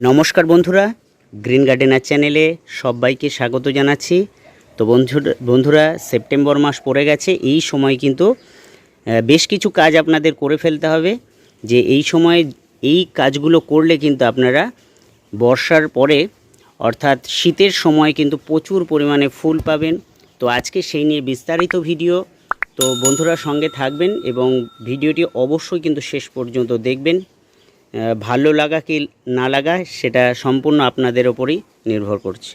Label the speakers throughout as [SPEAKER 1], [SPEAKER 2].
[SPEAKER 1] নমস্কার বন্ধুরা, green gardener চ্যানেলে সবাইকে স্বাগত জানাচ্ছি। তো বন্ধুরা বন্ধুরা, সেপ্টেম্বর মাস পড়ে গেছে, এই সময় কিন্তু বেশ কিছু কাজ আপনাদের করে ফেলতে হবে। যে এই সময় এই কাজগুলো করলে কিন্তু আপনারা বর্ষার পরে, অর্থাৎ শীতের সময় কিন্তু প্রচুর পরিমাণে ফুল পাবেন। তো আজকে সেই নিয়ে বিস্তারিত ভিডিও। তো বন্ধুরা সঙ্গে থাকবেন এবং ভিডিওটি অবশ্যই কিন্তু শেষ পর্যন্ত দেখবেন। ভালো লাগা কি না লাগা, সেটা সম্পূর্ণ আপনাদের ওপরই নির্ভর করছে।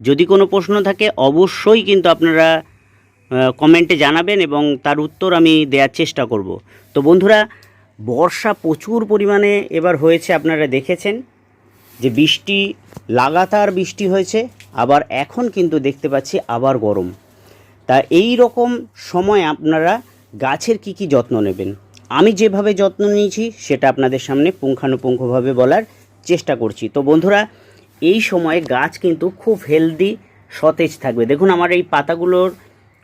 [SPEAKER 1] যদি কোনো প্রশ্ন থাকে, অবশ্যই কিন্তু আপনারা কমেন্টে জানাবেন এবং তার উত্তর আমি দেওয়ার চেষ্টা করব। তো বন্ধুরা, বর্ষা প্রচুর পরিমাণে এবার হয়েছে, আপনারা দেখেছেন যে বৃষ্টি, লাগাতার বৃষ্টি হয়েছে, আবার এখন কিন্তু দেখতে পাচ্ছি আবার গরম। তা এই রকম সময় আপনারা গাছের কি কি যত্ন নেবেন? আমি যেভাবে যত্ন নিয়েছি, সেটা আপনাদের সামনে পুঙ্খানুপুঙ্খভাবে বলার চেষ্টা করছি। তো বন্ধুরা, এই সময়ে গাছ কিন্তু খুব হেলদি সতেজ থাকবে। দেখুন, আমার এই পাতাগুলোর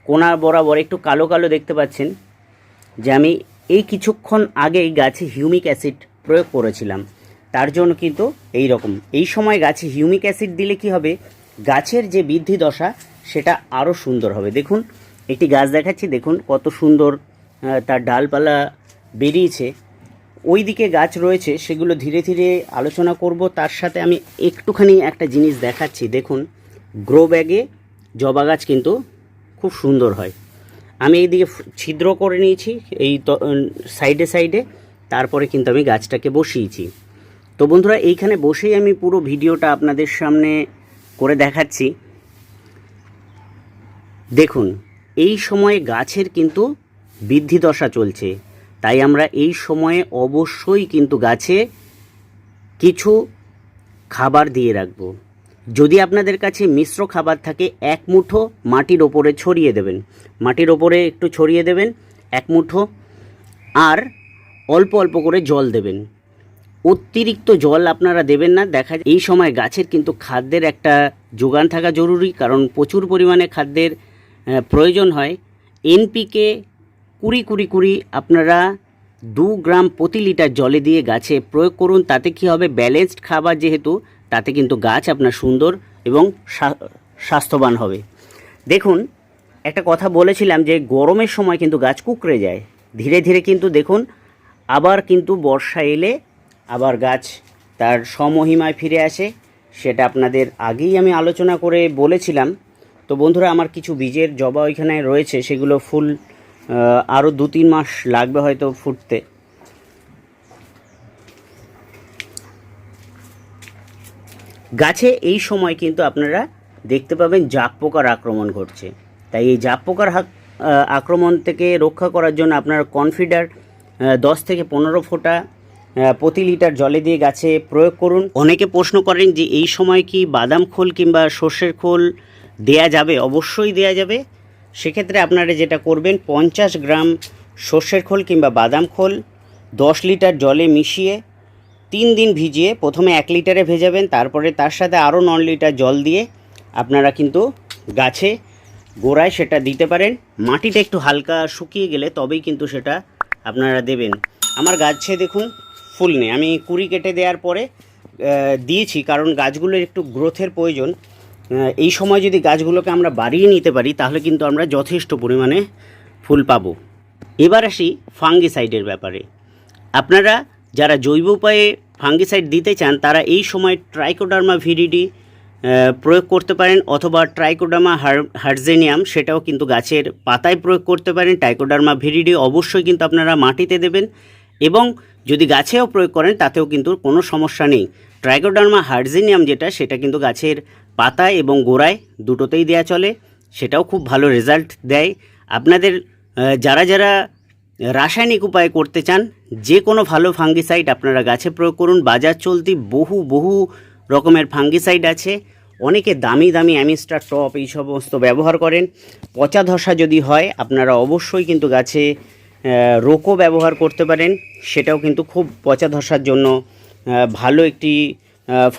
[SPEAKER 1] কোনা বরাবর একটু কালো কালো দেখতে পাচ্ছেন, যে আমি এই কিছুক্ষণ আগেই গাছে হিউমিক অ্যাসিড প্রয়োগ করেছিলাম। তার জন্য কিন্তু এই রকম এই সময় গাছে হিউমিক অ্যাসিড দিলে কি হবে? গাছের যে বৃদ্ধি দশা, সেটা আরও সুন্দর হবে। দেখুন, একটি গাছ দেখাচ্ছি। দেখুন, কত সুন্দর তার ডালপালা বেরিয়েছে। ওই দিকে গাছ রয়েছে, সেগুলো ধীরে ধীরে আলোচনা করব। তার সাথে আমি একটুখানি একটা জিনিস দেখাচ্ছি। দেখুন গ্রো ব্যাগে জবা গাছ কিন্তু খুব সুন্দর হয়। আমি এইদিকে ফ- ছিদ্র করে নিয়েছি, এই সাইডে সাইডে। তারপরে কিন্তু আমি গাছটাকে বসিয়েছি। তো বন্ধুরা, এইখানে বসেই আমি পুরো ভিডিওটা আপনাদের সামনে করে দেখাচ্ছি। দেখুন, এই সময়ে গাছের কিন্তু বৃদ্ধি দশা চলছে। তাই আমরা এই সময়ে অবশ্যই কিন্তু গাছে কিছু খাবার দিয়ে রাখব। যদি আপনাদের কাছে মিশ্র খাবার থাকে, এক মুঠো মাটির ওপরে ছড়িয়ে দেবেন। মাটির ওপরে একটু ছড়িয়ে দেবেন, এক মুঠো, আর অল্প অল্প করে জল দেবেন। অতিরিক্ত জল আপনারা দেবেন না। দেখা এই সময় গাছের কিন্তু খাদ্যের একটা যোগান থাকা জরুরি, কারণ প্রচুর পরিমাণে খাদ্যের প্রয়োজন হয়। এনপিকে কুড়ি কুড়ি কুড়ি আপনারা দু গ্রাম প্রতি লিটার জলে দিয়ে গাছে প্রয়োগ করুন, তাতে কি হবে? ব্যালেন্সড খাবার যেহেতু, তাতে কিন্তু গাছ আপনার সুন্দর এবং স্বাস্থ্যবান হবে। দেখুন, একটা কথা বলেছিলাম যে গরমের সময় কিন্তু গাছ কুকড়ে যায়। ধীরে ধীরে কিন্তু দেখুন, আবার কিন্তু বর্ষা এলে আবার গাছ তার সমহিমায় ফিরে আসে। সেটা আপনাদের আগেই আমি আলোচনা করে বলেছিলাম। তো বন্ধুরা, আমার কিছু বীজের জবা ওইখানে রয়েছে, সেগুলো ফুল আরও দু তিন মাস লাগবে হয়তো ফুটতে। গাছে এই সময় কিন্তু আপনারা দেখতে পাবেন জাপ পোকার আক্রমণ ঘটছে। তাই এই জাপ পোকার আক্রমণ থেকে রক্ষা করার জন্য আপনারা কনফিডার দশ থেকে পনেরো ফোঁটা প্রতি লিটার জলে দিয়ে গাছে প্রয়োগ করুন। অনেকে প্রশ্ন করেন যে এই সময় কি বাদাম খোল কিংবা সর্ষের খোল দেয়া যাবে? অবশ্যই দেয়া যাবে। সেক্ষেত্রে আপনারা যেটা করবেন, পঞ্চাশ গ্রাম সর্ষের খোল কিংবা বাদাম খোল, দশ লিটার জলে মিশিয়ে তিন দিন ভিজিয়ে প্রথমে এক লিটারে ভেজাবেন, তারপরে তার সাথে আরও ন লিটার জল দিয়ে আপনারা কিন্তু গাছে গোড়ায় সেটা দিতে পারেন। মাটিটা একটু হালকা শুকিয়ে গেলে তবেই কিন্তু সেটা আপনারা দেবেন। আমার গাছে দেখুন ফুল নেই। আমি কুড়ি কেটে দেওয়ার পরে দিয়েছি, কারণ গাছগুলোর একটু গ্রোথের প্রয়োজন। এই সময় যদি গাছগুলোকে আমরা বাড়িয়ে নিতে পারি, তাহলে কিন্তু আমরা যথেষ্ট পরিমাণে ফুল পাবো। এবার আসি ফাঙ্গিসাইডের ব্যাপারে। আপনারা যারা জৈব উপায়ে ফাঙ্গিসাইড দিতে চান, তারা এই সময় ট্রাইকোডার্মা ভিডিডি প্রয়োগ করতে পারেন, অথবা ট্রাইকোডার্মা হার্জেনিয়াম, সেটাও কিন্তু গাছের পাতায় প্রয়োগ করতে পারেন। ট্রাইকোডার্মা ভিডিডি অবশ্যই কিন্তু আপনারা মাটিতে দেবেন এবং যদি গাছেও প্রয়োগ করেন, তাতেও কিন্তু কোনো সমস্যা নেই। ট্রাইকোডার্মা হার্জেনিয়াম যেটা, সেটা কিন্তু গাছের পাতায় এবং গোড়ায় দুটোতেই দেয়া চলে, সেটাও খুব ভালো রেজাল্ট দেয়। আপনাদের যারা যারা রাসায়নিক উপায়ে করতে চান যে কোনো ভালো ফাঙ্গিসাইড আপনারা গাছে প্রয়োগ করুন। বাজার চলতি বহু বহু রকমের ফাঙ্গিসাইড আছে। অনেকে দামি দামি অ্যামিস্টার টপ এই সমস্ত ব্যবহার করেন। পচা ধসা যদি হয়, আপনারা অবশ্যই কিন্তু গাছে রোকো ব্যবহার করতে পারেন। সেটাও কিন্তু খুব পচা ধসার জন্য ভালো একটি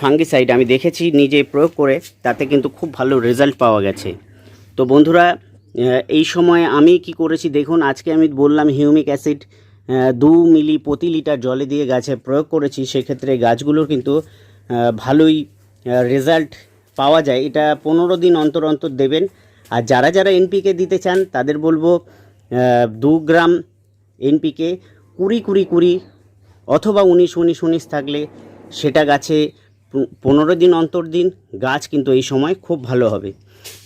[SPEAKER 1] ফাঙ্গিসাইড আমি দেখেছি, নিজে প্রয়োগ করে তাতে কিন্তু খুব ভালো রেজাল্ট পাওয়া গেছে। তো বন্ধুরা এই সময় আমি কি করেছি দেখুন, আজকে আমি বললাম হিউমিক অ্যাসিড দু মিলি প্রতি লিটার জলে দিয়ে গাছে প্রয়োগ করেছি, সেক্ষেত্রে গাছগুলোর কিন্তু ভালোই রেজাল্ট পাওয়া যায়। এটা পনেরো দিন অন্তর অন্তর দেবেন। আর যারা যারা এনপিকে দিতে চান, তাদের বলব দু গ্রাম এনপিকে কুড়ি কুড়ি কুড়ি অথবা উনিশ উনিশ উনিশ থাকলে সেটা গাছে পনেরো দিন অন্তর দিন গাছ কিন্তু এই সময় খুব ভালো হবে।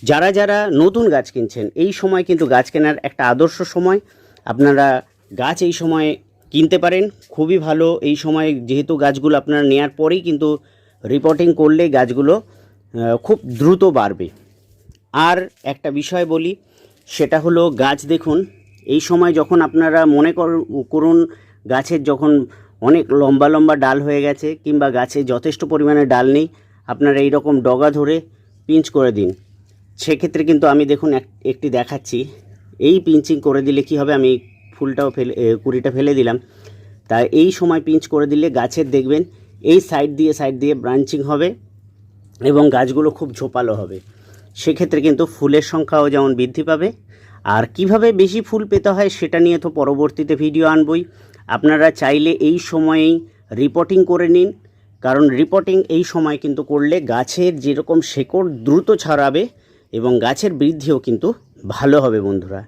[SPEAKER 1] যারা যারা নতুন গাছ কিনছেন, এই সময় কিন্তু গাছ কেনার একটা আদর্শ সময়। আপনারা গাছ এই সময় কিনতে পারেন, খুবই ভালো। এই সময় যেহেতু গাছগুলো আপনারা নেওয়ার পরেই কিন্তু রিপোর্টিং করলে গাছগুলো খুব দ্রুত বাড়বে। আর একটা বিষয় বলি, সেটা হলো গাছ দেখুন, এই সময় যখন আপনারা মনে কর- করুন গাছের যখন অনেক লম্বা লম্বা ডাল হয়ে গেছে কিংবা গাছে যথেষ্ট পরিমাণে ডাল নেই। আপনারা এই রকম ডগা ধরে পিঞ্চ করে দিন। সেক্ষেত্রে কিন্তু আমি দেখুন এক- একটি দেখাচ্ছি। এই পিঞ্চিং করে দিলে কি হবে? আমি ফুলটাও ফেলে কুড়িটা ফেলে দিলাম। তা এই সময় পিঞ্চ করে দিলে গাছের দেখবেন এই সাইড দিয়ে সাইড দিয়ে ব্রাঞ্চিং হবে এবং গাছগুলো খুব ঝোপালো হবে। সেক্ষেত্রে কিন্তু ফুলের সংখ্যাও যেমন বৃদ্ধি পাবে আর কীভাবে বেশি ফুল পেতে হয় সেটা নিয়ে তো পরবর্তীতে ভিডিও আনবই। আপনারা চাইলে এই সময়েই রিপোর্টিং করে নিন, কারণ রিপোর্টিং এই সময় কিন্তু করলে গাছের যেরকম শেকড় দ্রুত ছড়াবে এবং গাছের বৃদ্ধিও কিন্তু ভালো হবে বন্ধুরা।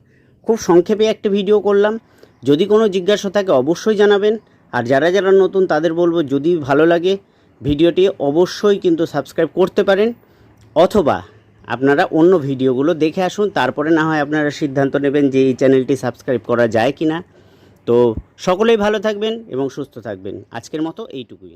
[SPEAKER 1] খুব সংক্ষেপে একটা ভিডিও করলাম। যদি কোনো জিজ্ঞাসা থাকে অবশ্যই জানাবেন। আর যারা যারা নতুন তাদের বলব, যদি ভালো লাগে ভিডিওটি অবশ্যই কিন্তু সাবস্ক্রাইব করতে পারেন। অথবা আপনারা অন্য ভিডিওগুলো দেখে আসুন, তারপরে না হয় আপনারা সিদ্ধান্ত নেবেন যে এই চ্যানেলটি সাবস্ক্রাইব করা যায় কি না তো সকলেই ভালো থাকবেন এবং সুস্থ থাকবেন। আজকের মতো এইটুকুই।